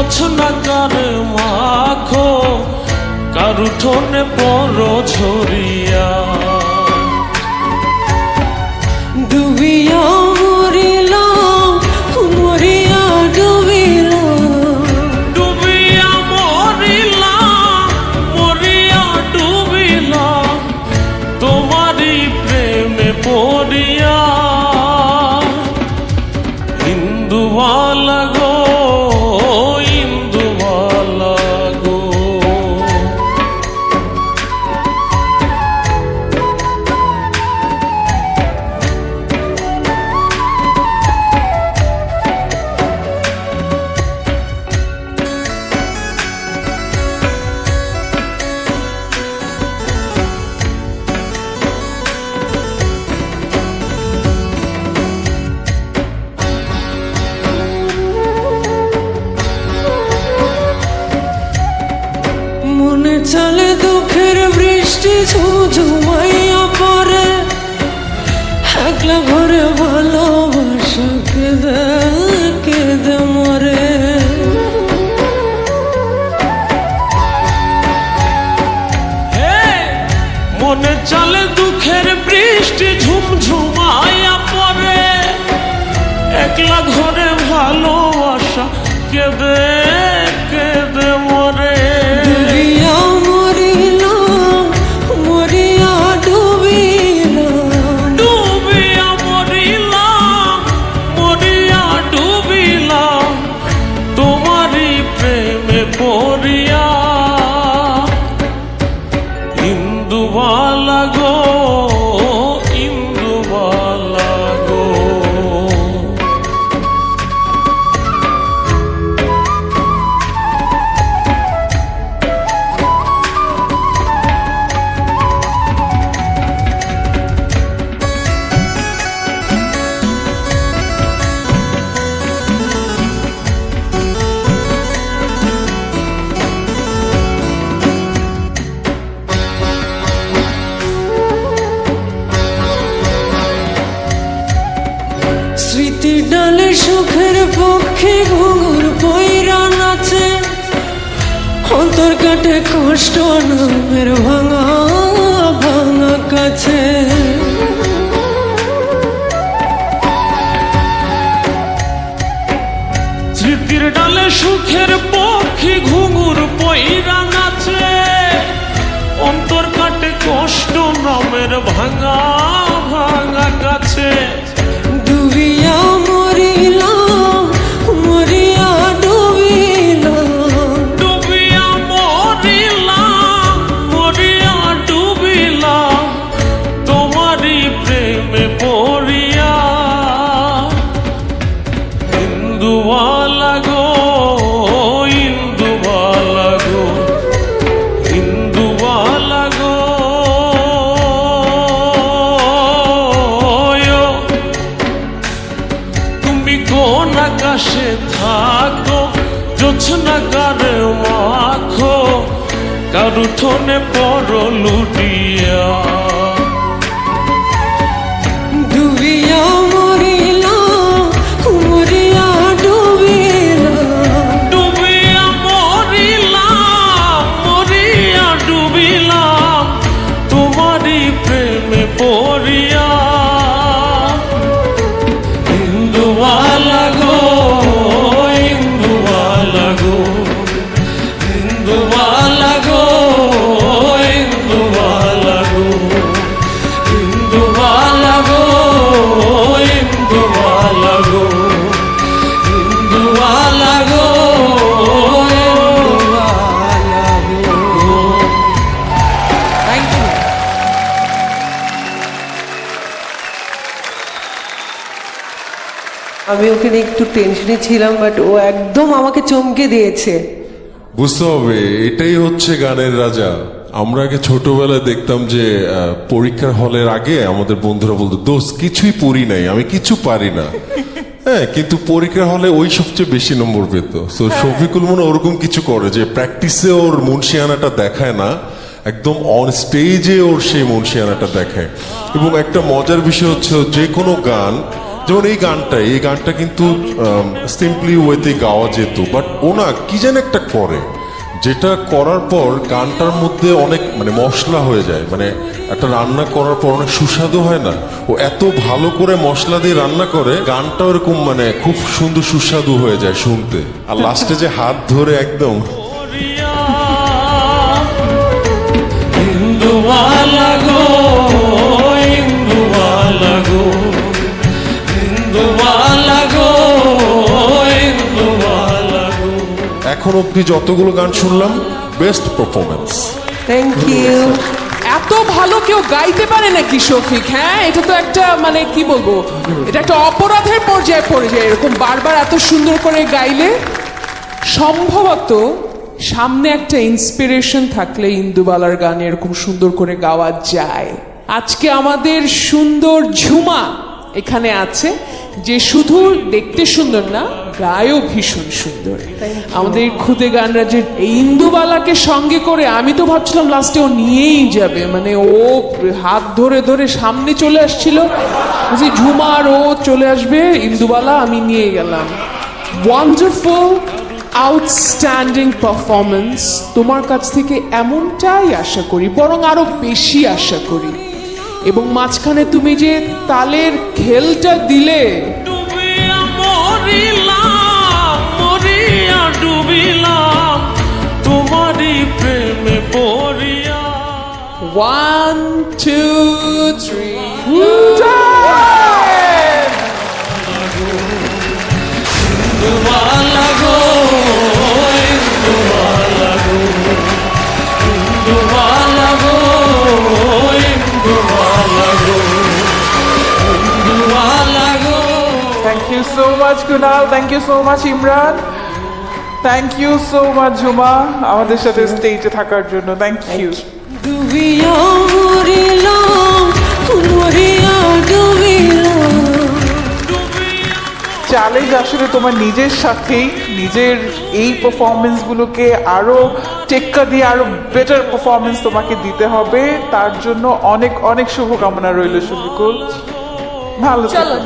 জোছনা কারে মাখো কারুঠনে পর ঝরিয়া ডুবিয়া চলে দুঃখের বৃষ্টি ঝুঝুমাইয়া পরে একলা ঘরে ভালোবাসা কেঁদে কেঁদে মরে। মনে চলে দুঃখের বৃষ্টি ঝুমঝুমাইয়া পড়ে। একলা ঘরে ভালোবাসা কেঁদে। স্মৃতি ডালে সুখের পক্ষে ঘুঙুর পৈরা নাচে অন্তর কাটে কষ্ট নামের ভাঙা ভাঙা কাছে। স্মৃতির ডালে সুখের আকাশে থাকো জোছনা কারে মাখো কারুথনে পর লুটিয়া আমি ওখানে একটু টেনশনে ছিলাম বাট ও একদম আমাকে চমকে দিয়েছে। বুঝতে হবে এটাই হচ্ছে গানের রাজা। আমরা আগে ছোটবেলায় দেখতাম যে পরীক্ষার হলের আগে আমাদের বন্ধুরা বলতো দোষ কিছুই পড়ি নাই আমি কিছু পারি না। হ্যাঁ কিন্তু পরীক্ষার হলে ওই সবচেয়ে বেশি নম্বর পেত। তো শফিকুল মনে ওরকম কিছু করে যে প্র্যাকটিসে ওর মুন্সিয়ানাটা দেখায় না একদম অন স্টেজে ওর সেই মুন্সিয়ানাটা দেখায়। এবং একটা মজার বিষয় হচ্ছে যে কোনো গান যেমন এই গানটা এই গানটা কিন্তু সিম্পলি ওয়েতে গাওয়া যেত। বাট ও না কি যেন একটা করে, যেটা করার পর গানটার মধ্যে অনেক মানে মশলা হয়ে যায়। মানে একটা রান্না করার পর অনেক সুস্বাদু হয় না। ও এত ভালো করে মশলা দিয়ে রান্না করে, গানটা ওরকম মানে খুব সুন্দর সুস্বাদু হয়ে যায় শুনতে। আর লাস্টে যে হাত ধরে একদম। এখন অব্দি যতগুলো গান শুনলাম বেস্ট পারফরমেন্স থ্যাংক ইউ এত ভালো কেউ গাইতে পারে নাকি শফিক? হ্যাঁ এটা তো একটা মানে কি বলব? এটা একটা অপরাধের পর্যায়ে পড়ে যায় এরকম বারবার এত সুন্দর করে গাইলে। সম্ভবত সামনে একটা ইন্সপিরেশন থাকলে ইন্দুবালার গান এরকম সুন্দর করে গাওয়া যায়। আজকে আমাদের সুন্দর ঝুমা এখানে আছে। যে শুধু দেখতে সুন্দর না গায়ও ভীষণ সুন্দর। আমাদের খুদে গানরা যে এই ইন্দুবালাকে সঙ্গে করে আমি তো ভাবছিলাম লাস্টে ও নিয়েই যাবে। মানে ও হাত ধরে ধরে সামনে চলে আসছিল। বলছি ঝুমার ও চলে আসবে ইন্দুবালা আমি নিয়ে গেলাম। ওয়ান্ডারফুল আউটস্ট্যান্ডিং পারফরমেন্স তোমার কাছ থেকে এমনটাই আশা করি বরং আরও বেশি আশা করি। এবং মাঝখানে তুমি যে তালের খেলটা দিলে One, two, three. Thank you so much, Kunal. Thank you so much, Imran. Thank you so much, Juma. আমাদের সাথে স্টেজে থাকার জন্য থ্যাংক ইউ চ্যালেঞ্জ আসলে তোমার নিজের সাথেই, নিজের এই পারফরমেন্সগুলোকে আরও টেক্কা দিয়ে আরও বেটার পারফরমেন্স তোমাকে দিতে হবে। তার জন্য অনেক অনেক শুভকামনা রইল শফিকুল ভালো থেকো।